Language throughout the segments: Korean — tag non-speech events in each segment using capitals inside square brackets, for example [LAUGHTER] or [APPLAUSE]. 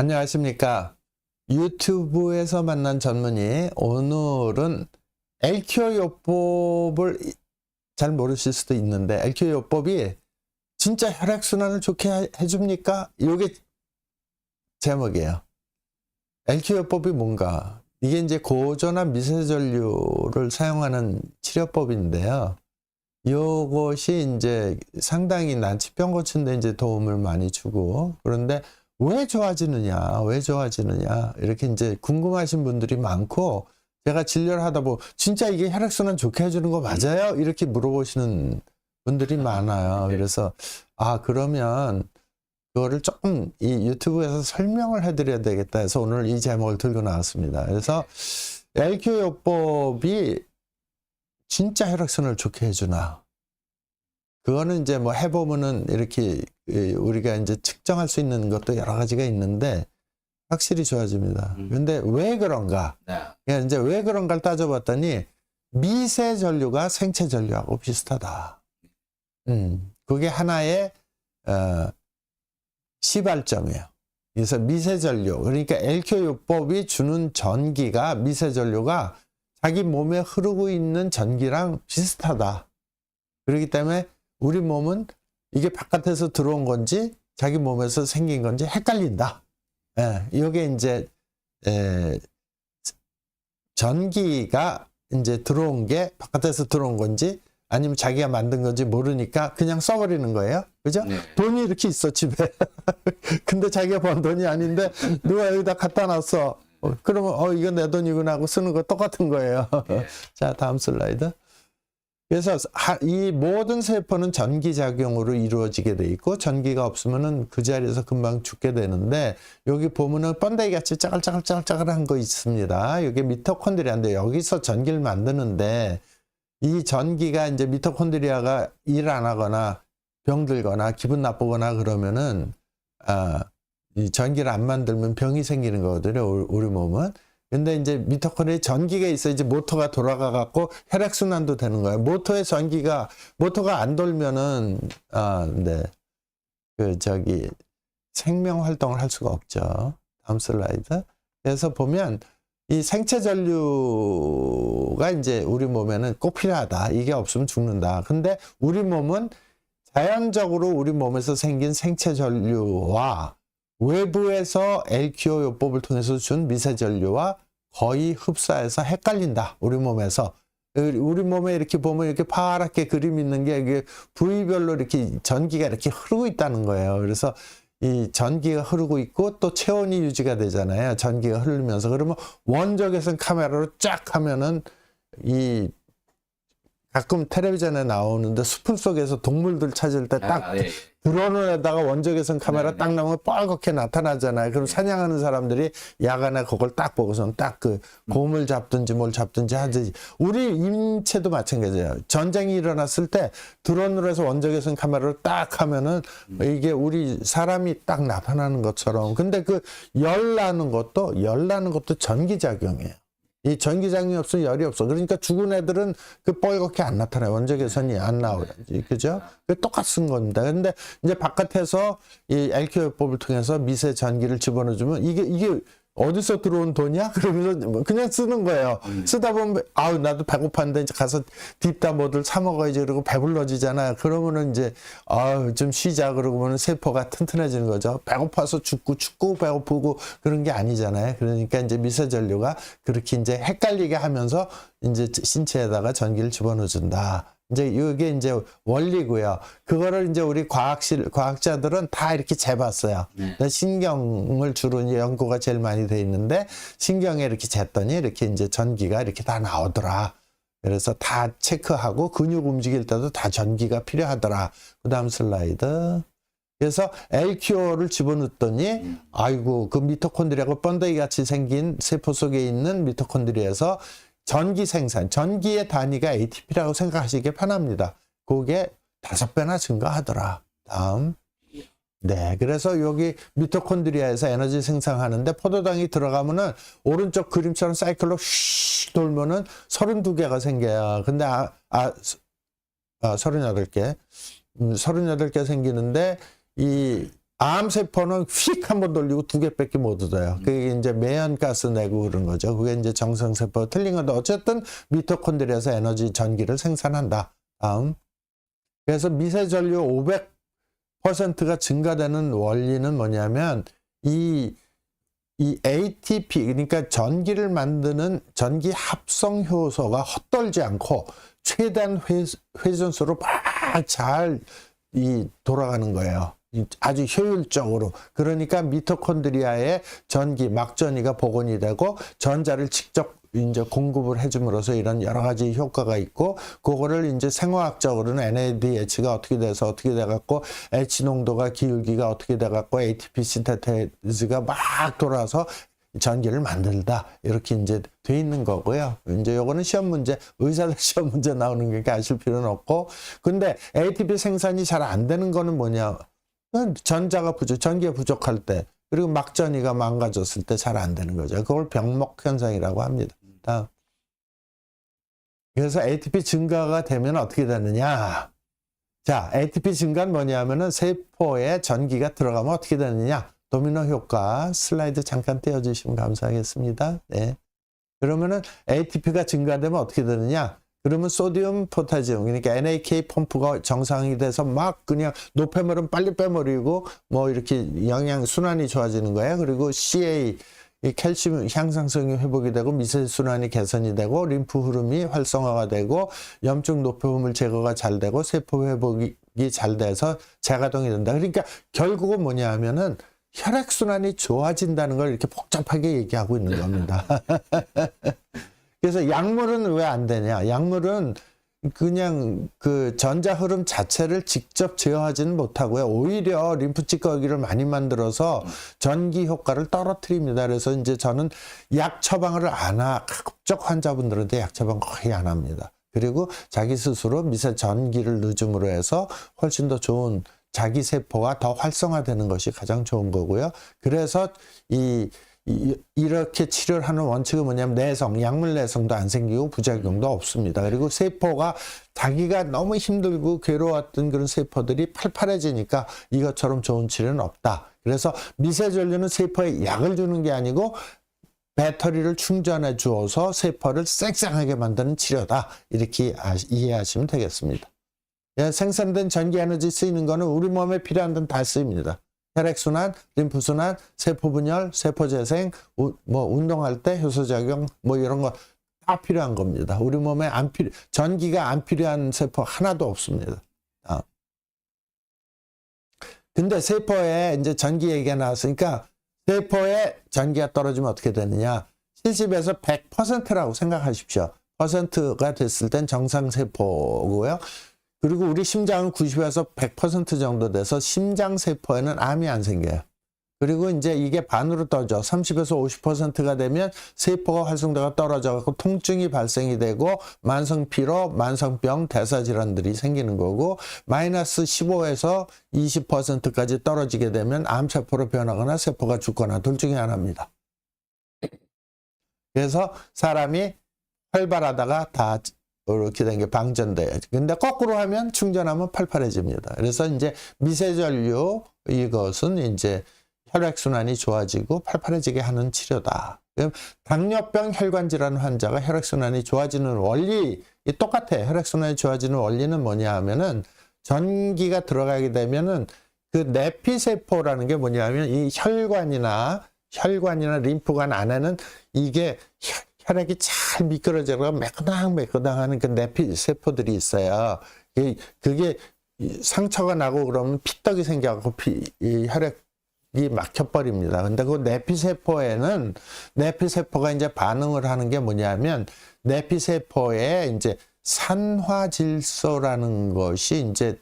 안녕하십니까. 유튜브에서 만난 전문의 오늘은 LQ 요법을 잘 모르실 수도 있는데 LQ 요법이 진짜 혈액순환을 좋게 해- 해줍니까? 이게 제목이에요. LQ 요법이 뭔가? 이게 이제 고전한 미세전류를 사용하는 치료법인데요. 이것이 이제 상당히 난치병 고치는데 이제 도움을 많이 주고 그런데 왜 좋아지느냐, 왜 좋아지느냐 이렇게 이제 궁금하신 분들이 많고 제가 진료를 하다 보면 진짜 이게 혈액순환 좋게 해주는 거 맞아요? 이렇게 물어보시는 분들이 많아요. 그래서 아 그러면 그거를 조금 이 유튜브에서 설명을 해드려야 되겠다 해서 오늘 이 제목을 들고 나왔습니다. 그래서 LQ 요법이 진짜 혈액순환을 좋게 해주나? 그거는 이제 뭐 해보면은 이렇게 이 우리가 이제 측정할 수 있는 것도 여러 가지가 있는데 확실히 좋아집니다. 음. 근데 왜 그런가? 네. 그냥 이제 왜 그런가를 따져봤더니 미세 전류가 생체 전류하고 비슷하다. 음, 그게 하나의 어, 시발점이에요. 그래서 미세 전류, 그러니까 LQ 요법이 주는 전기가 미세 전류가 자기 몸에 흐르고 있는 전기랑 비슷하다. 그렇기 때문에 우리 몸은 이게 바깥에서 들어온 건지 자기 몸에서 생긴 건지 헷갈린다. 예, 이게 이제 에, 전기가 이제 들어온 게 바깥에서 들어온 건지 아니면 자기가 만든 건지 모르니까 그냥 써버리는 거예요. 그죠? 네. 돈이 이렇게 있어 집에. [LAUGHS] 근데 자기가 번 돈이 아닌데 누가 여기다 갖다 놨어. 어, 그러면 어 이거 내 돈이구나 하고 쓰는 거 똑같은 거예요. 네. [LAUGHS] 자 다음 슬라이드. 그래서 하- 이 모든 세포는 전기 작용으로 이루어지게 돼 있고 전기가 없으면은 그 자리에서 금방 죽게 되는데 여기 보면은 번데기 같이 짜글짜글짜글짜글한 거 있습니다. 이게 미토콘드리아인데 여기서 전기를 만드는데 이 전기가 이제 미토콘드리아가 일 안 하거나 병들거나 기분 나쁘거나 그러면은 아, 이 전기를 안 만들면 병이 생기는 거거든요. 우리 몸은. 근데 이제 미토콘드리아에 전기가 있어야지 모터가 돌아가 갖고 혈액 순환도 되는 거예요. 모터에 전기가 모터가 안 돌면은 아, 네. 그 저기 생명 활동을 할 수가 없죠. 다음 슬라이드. 그래서 보면 이 생체 전류가 이제 우리 몸에는 꼭 필요하다. 이게 없으면 죽는다. 근데 우리 몸은 자연적으로 우리 몸에서 생긴 생체 전류와 외부에서 LQO 요법을 통해서 준 미세 전류와 거의 흡사해서 헷갈린다. 우리 몸에서. 우리- 우리 몸에 이렇게 보면 이렇게 파랗게 그림 있는 게 이게 부위별로 이렇게 전기가 이렇게 흐르고 있다는 거예요. 그래서 이 전기가 흐르고 있고 또 체온이 유지가 되잖아요. 전기가 흐르면서 그러면 원적외선 카메라로 쫙 하면은 이 가끔 텔레비전에 나오는데 숲을 속에서 동물들 찾을 때 딱 아, 네. 드론에다가 원적외선 카메라 네, 딱 나오면 빨갛게 나타나잖아요. 그럼 사냥하는 사람들이 야간에 그걸 딱 보고선 딱 그 곰을 잡든지 뭘 잡든지 하지. 우리 인체도 마찬가지예요. 전쟁이 일어났을 때 드론으로 해서 원적외선 카메라를 딱 하면은 이게 우리 사람이 딱 나타나는 것처럼. 근데 그 열 나는 것도 열 나는 것도 전기 작용이에요. 이 전기장이 없으면 열이 없어. 그러니까 죽은 애들은 그 뻘겋게 안 나타나요. 원적외선이 안 나오지. 그죠? 그 똑같은 겁니다. 근데 이제 바깥에서 이 LQ요법을 통해서 미세 전기를 집어넣어주면 이게, 이게 어디서 들어온 돈이야? [LAUGHS] 그러면서 그냥 쓰는 거예요. 쓰다 보면, 아우, 나도 배고팠는데 이제 가서 딥다 뭐들 사 먹어야지. 그러고 배불러지잖아요. 그러면은 이제, 아우, 좀 쉬자. 그러고는 세포가 튼튼해지는 거죠. 배고파서 죽고, 죽고 배고프고 그런 게 아니잖아요. 그러니까 이제 미세 전류가 그렇게 이제 헷갈리게 하면서 이제 신체에다가 전기를 집어넣어 준다. 이제 이게 이제 원리고요. 그거를 이제 우리 과학실 과학자들은 다 이렇게 재봤어요. 네. 신경을 주로 이제 연구가 제일 많이 돼 있는데 신경에 이렇게 쟀더니 이렇게 이제 전기가 이렇게 다 나오더라. 그래서 다 체크하고 근육 움직일 때도 다 전기가 필요하더라. 그다음 슬라이드. 그래서 LQO를 집어넣었더니 음. 아이고 그 미토콘드리아가 번데기 같이 생긴 세포 속에 있는 미토콘드리아에서 전기 생산, 전기의 단위가 ATP라고 생각하시기 편합니다. 그게 다섯 배나 증가하더라. 다음. 네, 그래서 여기 미토콘드리아에서 에너지 생산하는데 포도당이 들어가면은 오른쪽 그림처럼 사이클로 휘 돌면은 32개가 생겨요. 근데 아, 아, 아 38개. 음, 38개 생기는데 이 암세포는 휙 한번 돌리고 두 개밖에 못 얻어요. 그게 이제 매연가스 내고 그런 거죠. 그게 이제 정상세포 틀린 건데 어쨌든 미토콘드리아에서 에너지 전기를 생산한다. 다음. 그래서 미세전류 500%가 증가되는 원리는 뭐냐면 이, 이 ATP, 그러니까 전기를 만드는 전기 합성 효소가 헛돌지 않고 최대한 회, 회전수로 막 잘 이 돌아가는 거예요. 이 아주 효율적으로. 그러니까 미토콘드리아의 전기, 막전이가 복원이 되고 전자를 직접 이제 공급을 해줌으로써 이런 여러 가지 효과가 있고 그거를 이제 생화학적으로는 NADH가 어떻게 돼서 어떻게 돼 갖고 H 농도가 기울기가 어떻게 돼 갖고 ATP 신테테즈가 막 돌아서 전기를 만들다 이렇게 이제 돼 있는 거고요. 이제 요거는 시험 문제 의사들 [LAUGHS] 시험 문제 나오는 게니까 아실 필요는 없고 근데 ATP 생산이 잘 안 되는 거는 뭐냐 전자가 부족 전기가 부족할 때 그리고 막전이가 망가졌을 때 잘 안 되는 거죠. 그걸 병목 현상이라고 합니다. 다음. 그래서 ATP 증가가 되면 어떻게 되느냐? 자, ATP 증가는 뭐냐면은 세포에 전기가 들어가면 어떻게 되느냐? 도미노 효과 슬라이드 잠깐 떼어주시면 감사하겠습니다. 네. 그러면은 ATP가 증가되면 어떻게 되느냐? 그러면 소디움 포타지움 그러니까 NAK 펌프가 정상이 돼서 막 그냥 노폐물은 빨리 빼버리고 뭐 이렇게 영양 순환이 좋아지는 거예요. 그리고 CA 이 칼슘 향상성이 회복이 되고 미세 순환이 개선이 되고 림프 흐름이 활성화가 되고 염증 노폐물 제거가 잘 되고 세포 회복이 잘 돼서 재가동이 된다. 그러니까 결국은 뭐냐 하면은 혈액 순환이 좋아진다는 걸 이렇게 복잡하게 얘기하고 있는 겁니다. [LAUGHS] 그래서 약물은 왜 안 되냐? 약물은 그냥 그 전자 흐름 자체를 직접 제어하지는 못하고요. 오히려 림프 찌꺼기를 많이 만들어서 전기 효과를 떨어뜨립니다. 그래서 이제 저는 약 처방을 안 하, 가급적 환자분들한테 약 처방 거의 안 합니다. 그리고 자기 스스로 미세 전기를 늦음으로 해서 훨씬 더 좋은 자기 세포가 더 활성화되는 것이 가장 좋은 거고요. 그래서 이 이- 이렇게 치료를 하는 원칙은 뭐냐면 내성, 약물 내성도 안 생기고 부작용도 없습니다. 그리고 세포가 자기가 너무 힘들고 괴로웠던 그런 세포들이 팔팔해지니까 이것처럼 좋은 치료는 없다. 그래서 미세전류는 세포에 약을 주는 게 아니고 배터리를 충전해 주어서 세포를 쌩쌩하게 만드는 치료다. 이렇게 아- 이해하시면 되겠습니다. 예, 생산된 전기 에너지 쓰이는 거는 우리 몸에 필요한 데는 다 쓰입니다. 혈액순환, 림프순환, 세포분열, 세포재생, 우- 뭐 운동할 때 효소작용, 뭐 이런 거 다 필요한 겁니다. 우리 몸에 안 필요, 전기가 안 필요한 세포 하나도 없습니다. 아. 근데 세포에 이제 전기 얘기가 나왔으니까 세포에 전기가 떨어지면 어떻게 되느냐? 70에서 100%라고 생각하십시오. 퍼센트가 됐을 땐 정상 세포고요. 그리고 우리 심장은 90에서 100% 정도 돼서 심장 세포에는 암이 안 생겨요. 그리고 이제 이게 반으로 떠져 30에서 50%가 되면 세포가 활성도가 떨어져 갖고 통증이 발생이 되고 만성 피로, 만성병, 대사 질환들이 생기는 거고 마이너스 15에서 20%까지 떨어지게 되면 암 세포로 변하거나 세포가 죽거나 둘 중에 하나입니다. 그래서 사람이 활발하다가 다 이렇게 된 게 방전돼요. 근데 거꾸로 하면 충전하면 팔팔해집니다. 그래서 이제 미세전류 이것은 이제 혈액순환이 좋아지고 팔팔해지게 하는 치료다. 당뇨병 혈관 질환 환자가 혈액순환이 좋아지는 원리 이 똑같아요. 혈액순환이 좋아지는 원리는 뭐냐 하면은 전기가 들어가게 되면은 그 내피세포라는 게 뭐냐면 이 혈관이나 혈관이나 림프관 안에는 이게 혈- 혈액이 잘 미끄러져가 매끄당 매끄당하는 그 내피 세포들이 있어요. 이- 그게 이 상처가 나고 그러면 피떡이 생겨갖고 피, 이 혈액이 막혀버립니다. 근데 그 내피세포에는 내피세포가 이제 반응을 하는 게 뭐냐면 내피세포에 이제 산화질소라는 것이 이제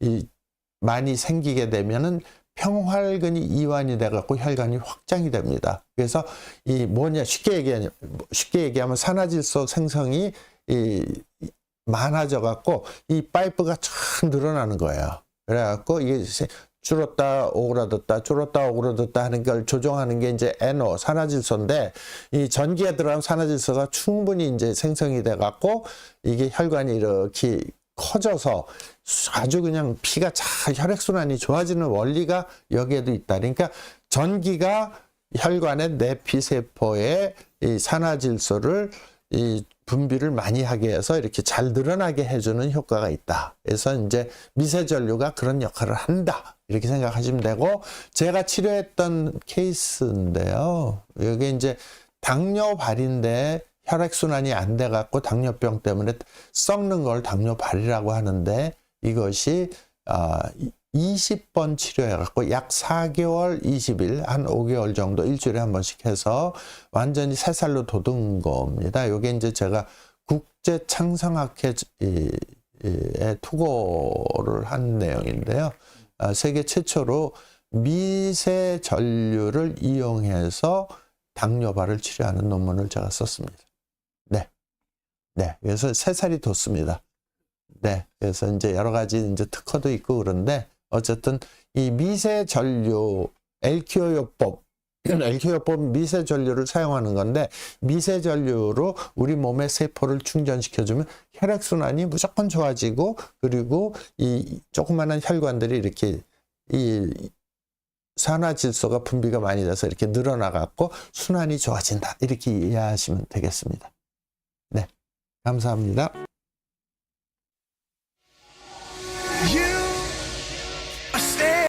이 많이 생기게 되면은 평활근이 이완이 돼갖고 혈관이 확장이 됩니다. 그래서 이 뭐냐 쉽게 얘기하면 쉽게 얘기하면 산화질소 생성이 이 이- 많아져갖고 이 파이프가 쫙 늘어나는 거예요. 그래갖고 이게 세- 줄었다 오그라졌다 줄었다 오그라졌다 하는 걸 조정하는 게 이제 NO 산화질소인데 이 전기에 들어간 산화질소가 충분히 이제 생성이 돼 갖고 이게 혈관이 이렇게 커져서 아주 그냥 피가 잘 혈액순환이 좋아지는 원리가 여기에도 있다. 그러니까 전기가 혈관의 내피세포의 이 산화질소를 이 분비를 많이 하게 해서 이렇게 잘 늘어나게 해주는 효과가 있다. 그래서 이제 미세전류가 그런 역할을 한다. 이렇게 생각하시면 되고 제가 치료했던 케이스인데요. 여기 이제 당뇨 발인데 혈액순환이 안 돼 갖고 당뇨병 때문에 썩는 걸 당뇨발이라고 하는데 이것이 아 20번 치료해 갖고 약 4개월 20일 한 5개월 정도 일주일에 한 번씩 해서 완전히 새 살로 돋은 겁니다. 요게 이제 제가 국제 창성학회 에 투고를 한 내용인데요. 아, 세계 최초로 미세 전류를 이용해서 당뇨발을 치료하는 논문을 제가 썼습니다. 네. 네. 그래서 세 살이 돋습니다. 네. 그래서 이제 여러 가지 이제 특허도 있고 그런데 어쨌든 이 미세 전류 LQ요법 LQ요법 미세 전류를 사용하는 건데 미세 전류로 우리 몸의 세포를 충전시켜 주면 혈액 순환이 무조건 좋아지고 그리고 이 조그마한 혈관들이 이렇게 이 산화 질소가 분비가 많이 돼서 이렇게 늘어나 갖고 순환이 좋아진다. 이렇게 이해하시면 되겠습니다. 네. 감사합니다.